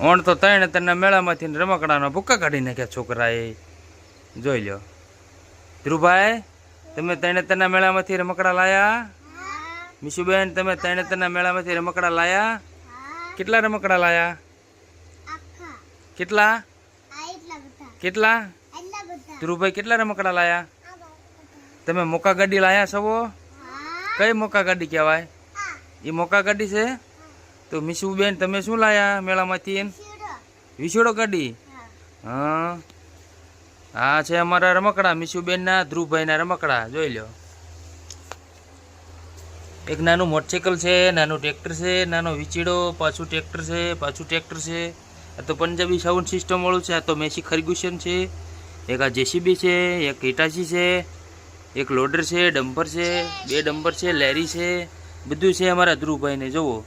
ઓણ તો ત્રણ ત્રણના મેળામાંથી રમકડાના ભૂક્કા કાઢી નાખ્યા છોકરાએ. જોઈ લ્યો. ધ્રુવભાઈ તમે ત્રણે ત્રણના મેળામાંથી રમકડા લાયા? મીશુબેન, તમે ત્રણે ત્રણના મેળામાંથી રમકડા લાયા? કેટલા રમકડા લાયા? કેટલા? કેટલા? ધ્રુવભાઈ કેટલા રમકડા લાયા? તમે મોકા ગાડી લાયા છો કઈ મોકા ગાડી કહેવાય? એ મોકા ગાડી છે? તો મીશુબેન, તમે શું લાયા મેળામાંથી વિછોડો ગાડી હા. હા, છે અમારા રમકડા, મીશુબેનના, ધ્રુવભાઈના રમકડા, જોઈ લો એક નાનું મોટરસાઇકલ છે, નાનું ટ્રેક્ટર છે, નાનો વિચીડો પાછું ટ્રેક્ટર છે, પાછું ટ્રેક્ટર છે. આ તો પંજાબી સાઉન્ડ સિસ્ટમવાળું છે, આ તો મેસી ખરગુશન છે, એક આ જેસીબી છે, એક ઇટાચી છે, એક લોડર છે, ડમ્પર છે, બે ડમ્પર છે, લેરી છે, બધું છે અમારા ધ્રુવભાઈને, જુઓ.